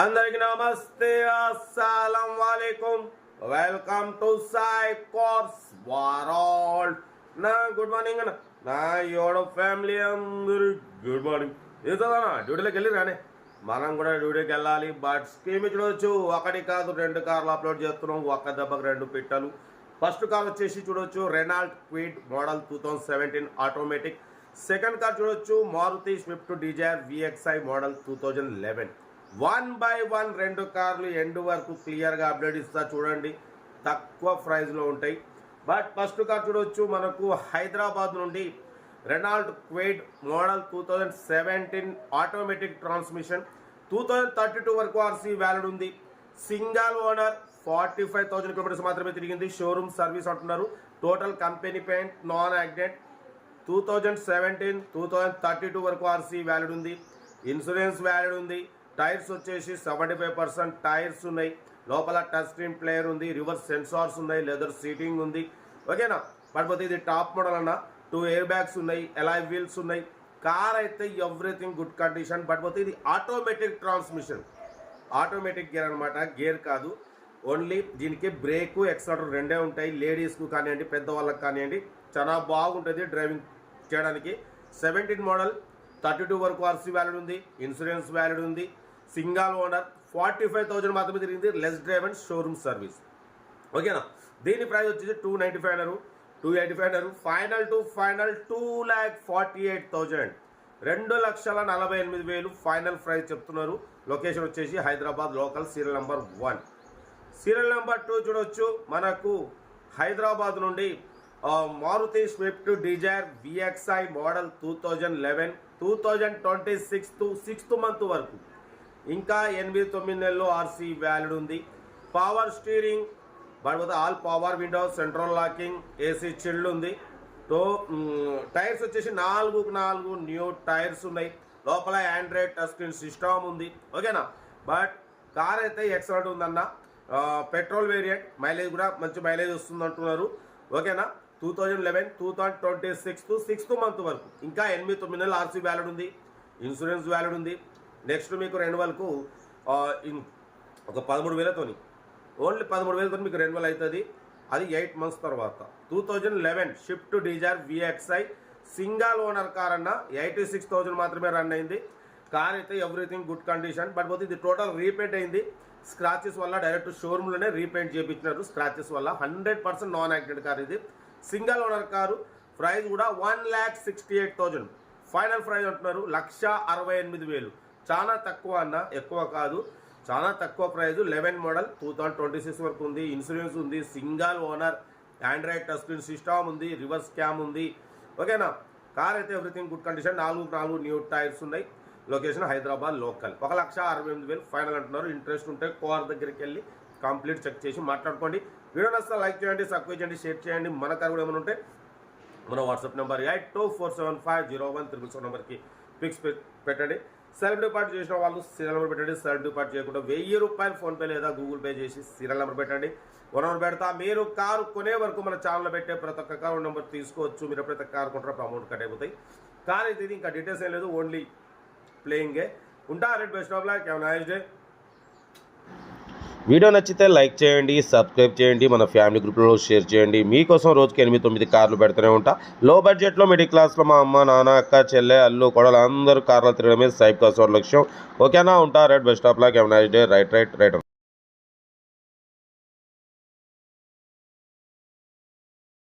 అందరికి నమస్తే. అస్సలం వాలేకుం. వెల్కమ్ టు సాయి కోర్స్ వారాల్ నా గుడ్ మార్నింగ్ అన్న. నా యోడ ఫ్యామిలీ అందరు గుడ్ మార్నింగ్. ఏదో డ్యూటీలోకి వెళ్ళి రానే. మనం కూడా డ్యూటీకి వెళ్ళాలి. బట్ స్కీమ్ చూడవచ్చు ఒకటి కాదు రెండు కార్లు అప్లోడ్ చేస్తున్నాం. ఒక్క దెబ్బకు రెండు పెట్టాలు. ఫస్ట్ కార్ వచ్చేసి చూడొచ్చు. Renault Kwid model two thousand seventeen automatic second car చూడొచ్చు. Maruti Swift Dzire VXI model two thousand eleven one by one రెండు కార్లు ఎండ్ వరకు క్లియర్గా అప్డేట్ ఇస్తా చూడండి. తక్కువ ప్రైస్లో ఉంటాయి. బట్ ఫస్ట్ కార్ చూడొచ్చు. మనకు హైదరాబాద్ నుండి Renault Kwid model two thousand seventeen automatic transmission two thousand thirty two వరకు ఆర్సీ వ్యాలిడ్ ఉంది. Single owner forty five thousand kilometres మాత్రమే తిరిగింది. షోరూమ్ సర్వీస్ అంటున్నారు. Total company paint non accident. Two thousand seventeen two thousand thirty two వరకు RC valid ఉంది. Insurance valid ఉంది. Tyres వచ్చేసి seventy five percent tyres ఉన్నాయి. లోపల టచ్ స్క్రీన్ ప్లేయర్ ఉంది రివర్స్ సెన్సార్స్ ఉన్నాయి లెదర్ సీటింగ్ ఉంది. ఓకేనా? పడిపోతే ఇది టాప్ మోడల్ అన్న. టూ ఎయిర్ బ్యాగ్స్ ఉన్నాయి ఎలాయ్ వీల్స్ ఉన్నాయి. కార్ అయితే ఎవ్రీథింగ్ గుడ్ కండిషన్ పడిపోతే ఇది ఆటోమేటిక్ ట్రాన్స్మిషన్. ఆటోమేటిక్ గేర్ అనమాట గేర్ కాదు. ఓన్లీ దీనికి బ్రేక్ ఎక్సలటర్ రెండే ఉంటాయి. లేడీస్కు కానివ్వండి పెద్దవాళ్ళకి కానివ్వండి చాలా బాగుంటుంది డ్రైవింగ్ చేయడానికి. సెవెంటీన్ మోడల్ థర్టీ టూ వరకు ఆర్సీ వ్యాలిడ్ ఉంది ఇన్సూరెన్స్ వ్యాలిడ్ ఉంది. Single owner forty five thousand మాత్రమే తిరిగింది less drive and showroom service. ఓకేనా? దీని ప్రైస్ వచ్చేసి టూ నైంటీ ఫైవ్ అన్నారు టూ ఎయిటీ ఫైవ్ అన్నారు final to final two lakh forty eight thousand. రెండు లక్షల నలభై ఎనిమిది వేలు ఫైనల్ ప్రైస్ చెప్తున్నారు. లొకేషన్ వచ్చేసి Hyderabad local serial number one. Serial number two చూడవచ్చు మనకు హైదరాబాద్ నుండి Maruti Swift Dzire VXI model two thousand eleven two thousand twenty sixth sixth month వరకు. ఇంకా ఎనిమిది తొమ్మిది నెలలు ఆర్సీ వ్యాలిడ్ ఉంది. Power steering but all power window central locking AC chilled ఉంది. టో టైర్స్ వచ్చేసి నాలుగు నాలుగు న్యూ టైర్స్ ఉన్నాయి. లోపల ఆండ్రాయిడ్ టచ్ స్క్రీన్ సిస్టమ్ ఉంది. ఓకేనా బట్ కార్ అయితే ఎక్సలెంట్ ఉందన్న. పెట్రోల్ వేరియంట్ మైలేజ్ కూడా మంచి మైలేజ్ వస్తుంది అంటున్నారు. ఓకేనా two thousand eleven two thousand twenty sixth sixth month వరకు. ఇంకా ఎనిమిది తొమ్మిది నెలలు ఆర్సీ వ్యాలిడ్ ఉంది. ఇన్సూరెన్స్ వ్యాలిడ్ ఉంది. నెక్స్ట్ మీకు రెన్యువల్కు ఒక పదమూడు వేలతోని. ఓన్లీ పదమూడు వేలతో మీకు రెన్యువల్ అవుతుంది అది ఎయిట్ మంత్స్ తర్వాత. Two thousand eleven Swift Dzire VXI single owner car అన్న ఎయిటీ సిక్స్ థౌజండ్ మాత్రమే రన్ అయింది. కార్ అయితే ఎవ్రీథింగ్ గుడ్ కండిషన్. బట్ పోతే ఇది టోటల్ రీపెయింట్ అయింది. స్క్రాచెస్ వల్ల డైరెక్ట్ షోరూమ్లోనే రీపెయింట్ చేయించినారు స్క్రాచెస్ వల్ల hundred percent non acted car ఇది. Single owner car. ప్రైస్ కూడా one lakh sixty eight thousand. Final price అంటున్నారు లక్ష అరవై ఎనిమిది వేలు. చాలా తక్కువ అన్న ఎక్కువ కాదు. చాలా తక్కువ price eleven model two thousand twenty six వరకు ఉంది. ఇన్సూరెన్స్ ఉంది single owner Android touch screen system ఉంది రివర్స్ క్యామ్ ఉంది. ఓకేనా? కార్ అయితే ఎవ్రీథింగ్ గుడ్ కండిషన్. నాలుగు నాలుగు న్యూ టైర్స్ ఉన్నాయి. Location Hyderabad local. ఒక లక్ష అరవై ఎనిమిది వేలు ఫైనల్ అంటున్నారు. ఇంట్రెస్ట్ ఉంటే కోర్ దగ్గరికి వెళ్ళి కంప్లీట్ చెక్ చేసి మాట్లాడుకోండి. వీడియో నచ్చితే లైక్ చేయండి సబ్స్క్రైబ్ చేయండి షేర్ చేయండి. మన కార్ కూడా ఏమైనా ఉంటే మన WhatsApp number eight two four seven five zero one triple seven నెంబర్కి పిక్స్ పెట్టండి. సెలబ్రిటీ డిపాజిట్ చేసిన వాళ్ళు సీరియల్ నెంబర్ పెట్టండి. సెలబ్రిటీ డిపాజిట్ చేయకుండా వెయ్యి రూపాయలు ఫోన్పే లేదా గూగుల్ పే చేసి సీరియల్ నెంబర్ పెట్టండి. వన్ నెంబర్ పెడతా. మీరు కారు కొనే వరకు మన ఛానల్లో పెట్టే ప్రతి ఒక్క కారు నెంబర్ తీసుకోవచ్చు. మీరు ఎప్పుడైతే కారు కొంటారు అమౌంట్ కట్ అయిపోతాయి. కార్ అయితే ఇది ఇంకా డీటెయిల్స్ ఏం లేదు. ఓన్లీ ప్లేయింగే ఉంటా. Right best of luck nice day video నచ్చితే లైక్ చేయండి సబ్స్క్రైబ్ చేయండి మన ఫ్యామిలీ గ్రూప్లో షేర్ చేయండి. మీకోసం రోజుకి ఎనిమిది తొమ్మిది కార్లు పెడుతూనే ఉంటా. లో బడ్జెట్లో మిడిల్ క్లాస్లో మా అమ్మ నాన్న అక్క చెల్లె అల్లు కొడలు అందరూ కార్లు తిరగడమే సైబ్ కాస్ట్ లక్ష్యం. ఓకేనా? ఉంటా. Right best of luck. Nice day. Right right right.